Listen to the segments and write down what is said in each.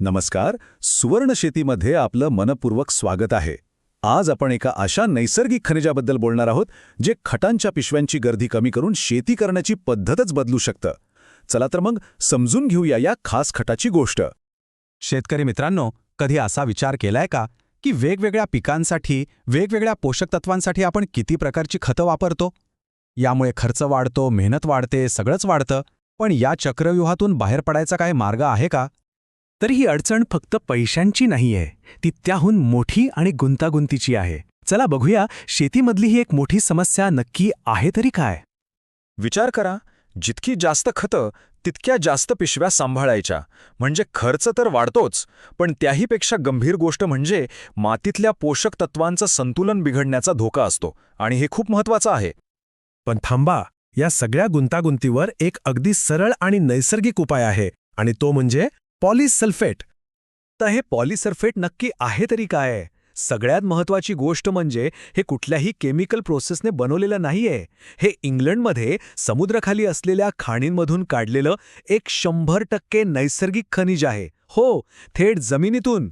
नमस्कार सुवर्ण शेतीमध्ये आपलं मनपूर्वक स्वागत आहे. आज आपण एका अशा नैसर्गिक खनिजाबद्दल बोलणार आहोत जे खटांच्या पिशव्यांची गर्दी कमी करून शेती करण्याची पद्धतच बदलू शकतं. चला तर मग समजून घेऊया या खास खटाची गोष्ट. शेतकरी मित्रांनो कधी असा विचार केलाय का की वेगवेगळ्या पिकांसाठी वेगवेगळ्या पोषक तत्वांसाठी आपण किती प्रकारची खतं वापरतो? यामुळे खर्च वाढतो मेहनत वाढते सगळंच वाढतं पण या चक्रव्यूहातून बाहेर पडायचा काही मार्ग आहे का? तर ही अडचण फक्त पैशांची नाहीये. ती त्याहून मोठी आणि गुंतागुंतीची आहे. चला बघूया शेतीमधली ही एक मोठी समस्या नक्की आहे तरी काय? विचार करा जितकी जास्त खतं तितक्या जास्त पिशव्या सांभाळायच्या. म्हणजे खर्च तर वाढतोच पण त्याहीपेक्षा गंभीर गोष्ट म्हणजे मातीतल्या पोषक तत्वांचं संतुलन बिघडण्याचा धोका असतो आणि हे खूप महत्वाचं आहे. पण थांबा या सगळ्या गुंतागुंतीवर एक अगदी सरळ आणि नैसर्गिक उपाय आहे आणि तो म्हणजे पॉलिसल्फेट. तर हे पॉलिसल्फेट नक्की आहे तरी काय? सगळ्यात महत्वाची गोष्ट म्हणजे हे कुठल्याही केमिकल प्रोसेसने बनवलेलं नाहीये. हे इंग्लंडमध्ये समुद्राखाली असलेल्या खाणींमधून काढलेलं एक शंभर टक्के नैसर्गिक खनिज आहे. हो थेट जमिनीतून.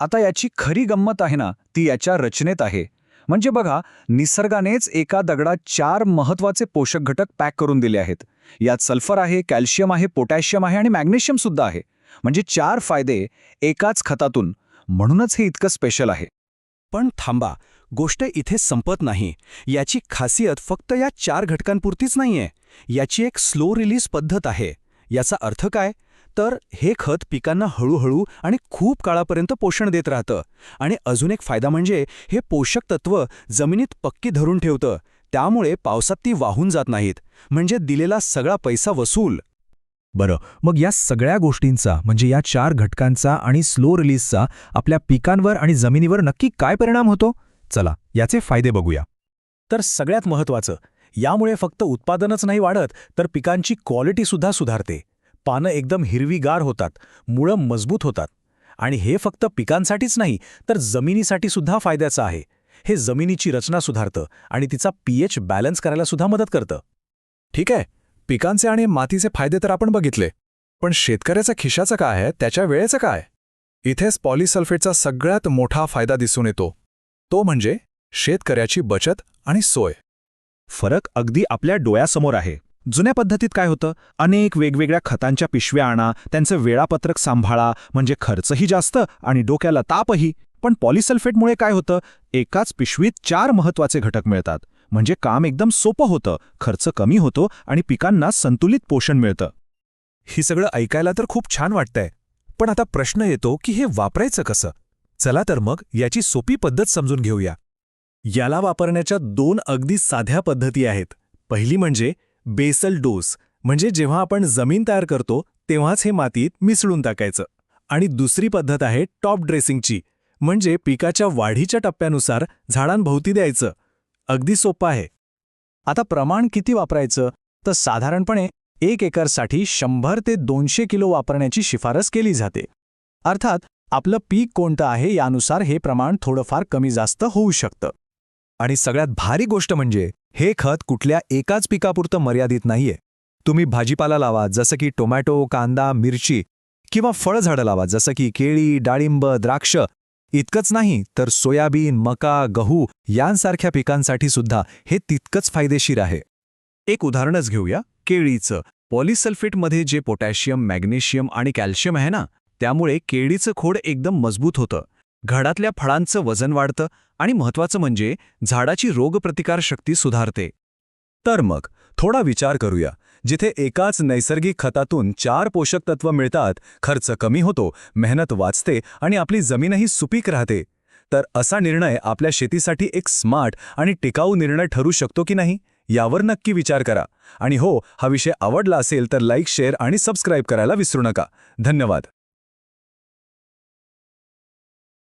आता याची खरी गंमत आहे ना ती याच्या रचनेत आहे. म्हणजे बघा निसर्गानेच एका दगडात चार महत्त्वाचे पोषक घटक पॅक करून दिले आहेत. यात सल्फर आहे कॅल्शियम आहे पोटॅशियम आहे आणि मॅग्नेशियम सुद्धा आहे. म्हणजे चार फायदे एकाच खतातून. म्हणूनच हे इतकं स्पेशल आहे. पण थांबा गोष्ट इथे संपत नाही. याची खासियत फक्त या चार घटकांपुरतीच नाहीये. याची एक स्लो रिलीज पद्धत आहे. याचा अर्थ काय? तर हे खत पिकांना हळूहळू आणि खूप काळापर्यंत पोषण देत राहतं. आणि अजून एक फायदा म्हणजे हे पोषक तत्व जमिनीत पक्की धरून ठेवतं. त्यामुळे पावसात ती वाहून जात नाहीत. म्हणजे दिलेला सगळा पैसा वसूल. बरं मग या सगळ्या गोष्टींचा म्हणजे या चार घटकांचा आणि स्लो रिलीजचा आपल्या पिकांवर आणि जमिनीवर नक्की काय परिणाम होतो? चला याचे फायदे बघूया. तर सगळ्यात महत्वाचं यामुळे फक्त उत्पादनच नाही वाढत तर पिकांची क्वालिटीसुद्धा सुधारते. पानं एकदम हिरवीगार होतात मुळं मजबूत होतात. आणि हे फक्त पिकांसाठीच नाही तर जमिनीसाठी सुद्धा फायद्याचं आहे. हे जमिनीची रचना सुधारतं आणि तिचा पीएच बॅलन्स करायला सुद्धा मदत करतं. ठीक आहे? पिकांचे आणि मातीचे फायदे तर आपण बघितले पण शेतकऱ्याचा खिशाचं काय आहे त्याच्या वेळेचं काय? इथेच पॉलिसल्फेटचा सगळ्यात मोठा फायदा दिसून येतो. तो म्हणजे शेतकऱ्याची बचत आणि सोय. फरक अगदी आपल्या डोळ्यासमोर आहे. जुन्या पद्धतीत काय होतं? अनेक वेगवेगळ्या खतांच्या पिशव्या आणा त्यांचं वेळापत्रक सांभाळा म्हणजे खर्चही जास्त आणि डोक्याला तापही. पण पॉलिसल्फेटमुळे काय होतं? एकाच पिशवीत चार महत्त्वाचे घटक मिळतात. म्हणजे काम एकदम सोपं होतं खर्च कमी होतो आणि पिकांना संतुलित पोषण मिळतं. ही सगळं ऐकायला तर खूप छान वाटतंय पण आता प्रश्न येतो की हे वापरायचं कसं? चला तर मग याची सोपी पद्धत समजून घेऊया. याला वापरण्याच्या दोन अगदी साध्या पद्धती आहेत. पहिली म्हणजे बेसल डोस म्हणजे जेव्हा आपण जमीन तयार करतो तेव्हाच हे मातीत मिसळून टाकायचं. आणि दुसरी पद्धत आहे टॉप ड्रेसिंगची म्हणजे पिकाच्या वाढीच्या टप्प्यानुसार झाडांभोवती द्यायचं. अगदी सोपं आहे. आता प्रमाण किती वापरायचं? तर साधारणपणे एक एकरसाठी शंभर ते दोनशे किलो वापरण्याची शिफारस केली जाते. अर्थात आपलं पीक कोणतं आहे यानुसार हे प्रमाण थोडंफार कमी जास्त होऊ शकतं. आणि सगळ्यात भारी गोष्ट म्हणजे हे खत कुठल्या एकाच पिकापुरतं मर्यादित नाहीये. तुम्ही भाजीपाला लावा जसं की टोमॅटो कांदा मिरची किंवा फळझाडं लावा जसं की केळी डाळिंब द्राक्ष इतकंच नाही तर सोयाबीन मका गहू यांसारख्या पिकांसाठी सुद्धा हे तितकंच फायदेशीर आहे. एक उदाहरणच घेऊया केळीचं. पॉलिसल्फेटमध्ये जे पोटॅशियम मॅग्नेशियम आणि कॅल्शियम आहे ना त्यामुळे केळीचं खोड एकदम मजबूत होतं. घडातल्या फळांचं वजन वाढतं आणि महत्वाचं म्हणजे झाडाची रोगप्रतिकारशक्ती सुधारते. तर मग थोडा विचार करूया. जिथे एकाच नैसर्गिक खतातून चार पोषक तत्व मिळतात खर्च कमी होतो मेहनत वाचते आणि आपली जमीनही सुपीक राहते. तर असा निर्णय आपल्या शेतीसाठी एक स्मार्ट आणि टिकाऊ निर्णय ठरू शकतो की नाही यावर नक्की विचार करा. आणि हो हा विषय आवडला असेल तर लाईक शेअर आणि सबस्क्राईब करायला विसरू नका. धन्यवाद.